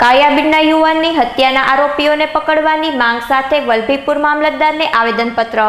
કાયાબીડના યુવાનની હત્યાના આરોપીઓને પકડવાની માંગ સાથે વલભીપુર મામલતદારને આવેદનપત્ર.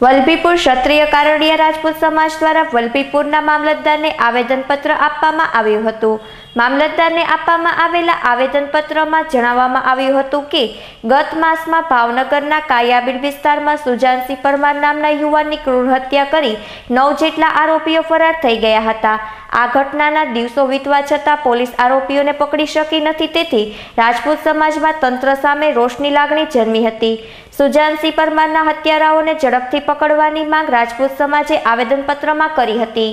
વલભીપુર ક્ષત્રિય કારડિયા રાજપૂત સમાજ દ્વારા વલભીપુરના મામલતદારને આવેદનપત્ર આપવામાં આવ્યું હતું. મામલતદારને આપવામાં આવેલા આવેદનપત્રમાં જણાવવામાં આવ્યું હતું કે, ગત માસમાં ભાવનગરના કાયાબીડ વિસ્તારમાં સુજાનસિંહ પરમાર નામના યુવાનની ક્રૂર હત્યા કરી નવ જેટલા આરોપીઓ ફરાર થઈ ગયા હતા. આ ઘટનાના દિવસો વીતવા છતાં પોલીસ આરોપીઓને પકડી શકી નથી, તેથી રાજપૂત સમાજમાં તંત્ર સામે રોષની લાગણી જન્મી હતી. સુજાનસિંહ પરમારના હત્યારાઓને ઝડપથી પકડવાની માંગ રાજપૂત સમાજે આવેદનપત્રમાં કરી હતી.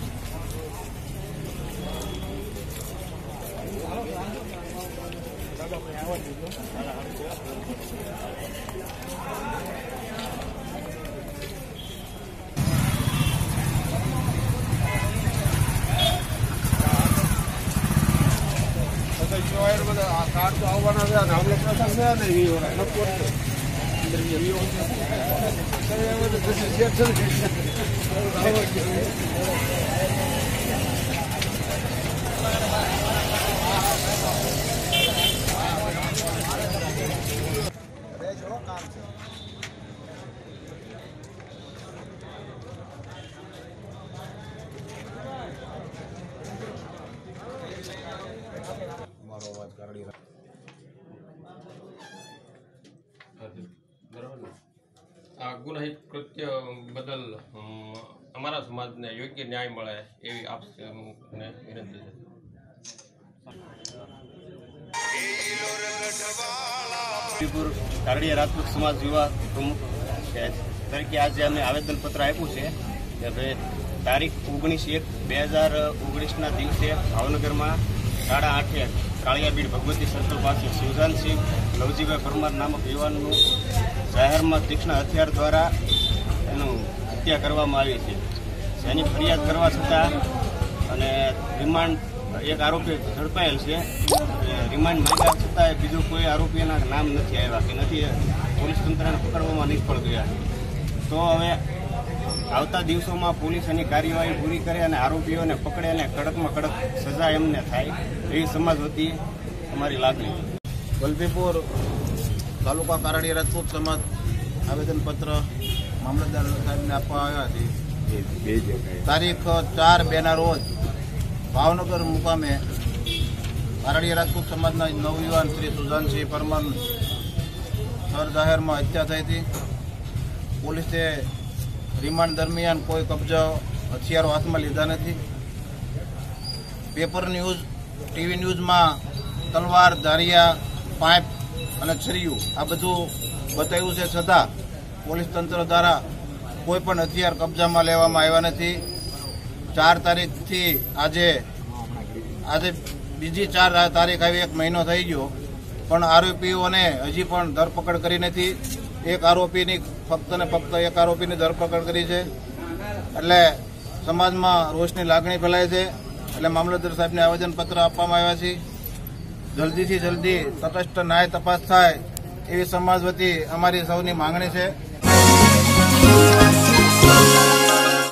કાર્ડ તો આવવાના છે અને હમણાં પ્રસંગ થયા ને વી વરાય ન પોતે અંદર વી આ ગુનાહિત કૃત્ય બદલ અમારા સમાજને યોગ્ય ન્યાય મળે એવી આપ વિનંતી છે. લખીપુર રાજપૂત સમાજ યુવા પ્રમુખ તરીકે આજે અમે આવેદનપત્ર આપ્યું છે કે ભાઈ તારીખ ઓગણીસ એક બે હજાર ઓગણીસના દિવસે ભાવનગરમાં સાડા આઠે કાળિયાબીડ ભગવતી સર્કલ પાસે સુજાનસિંહ લવજીભાઈ પરમાર નામક યુવાનનું જાહેરમાં તીક્ષ્ણ હથિયાર દ્વારા એનું હત્યા કરવામાં આવી છે. જેની ફરિયાદ કરવા છતાં અને રિમાન્ડ, એક આરોપી ઝડપાયેલ છે. રિમાન્ડ માંગ્યા છતાં બીજું કોઈ આરોપીના નામ નથી આવ્યા કે નથી પોલીસ તંત્રને પકડવામાં નિષ્ફળ ગયા. તો હવે આવતા દિવસોમાં પોલીસ એની કાર્યવાહી પૂરી કરે અને આરોપીઓને પકડે અને કડકમાં કડક સજા એમને થાય એવી સમાજ વતી અમારી લાગણી વલભીપુર તાલુકા કારડિયા રાજપૂત સમાજ આવેદનપત્ર મામલતદાર સાહેબને આપવા આવ્યા છે. તારીખ ચાર બેના રોજ ભાવનગર મુકામે કારણીય રાજપૂત સમાજના નવયુવાન શ્રી સુજાનસિંહ પરમાર સર જાહેરમાં હત્યા થઈ હતી. પોલીસે રિમાન્ડ દરમિયાન કોઈ કબજો હથિયારો હાથમાં લીધા નથી. પેપર ન્યૂઝ, ટીવી ન્યૂઝમાં તલવાર, ધારિયા પાઇપ અને છરીયું આ બધું બતાવ્યું છે છતાં પોલીસ તંત્ર દ્વારા કોઈ પણ હથિયાર કબજામાં લેવામાં આવ્યા નથી. ચાર તારીખથી આજે આજે બીજી ચાર તારીખ આવી, એક મહિનો થઈ ગયો, પણ આરોપીઓને હજી પણ ધરપકડ કરી નથી. એક આરોપીની ફક્ત ને ફક્ત એક આરોપીની ધરપકડ કરી છે. એટલે સમાજમાં રોષની લાગણી ફેલાય છે. એટલે મામલતદાર સાહેબને આવેદનપત્ર આપવામાં આવ્યા છે. જલ્દીથી જલ્દી તટસ્થ ન્યાય તપાસ થાય એવી સમાજ વતી અમારી સૌની માંગણી છે.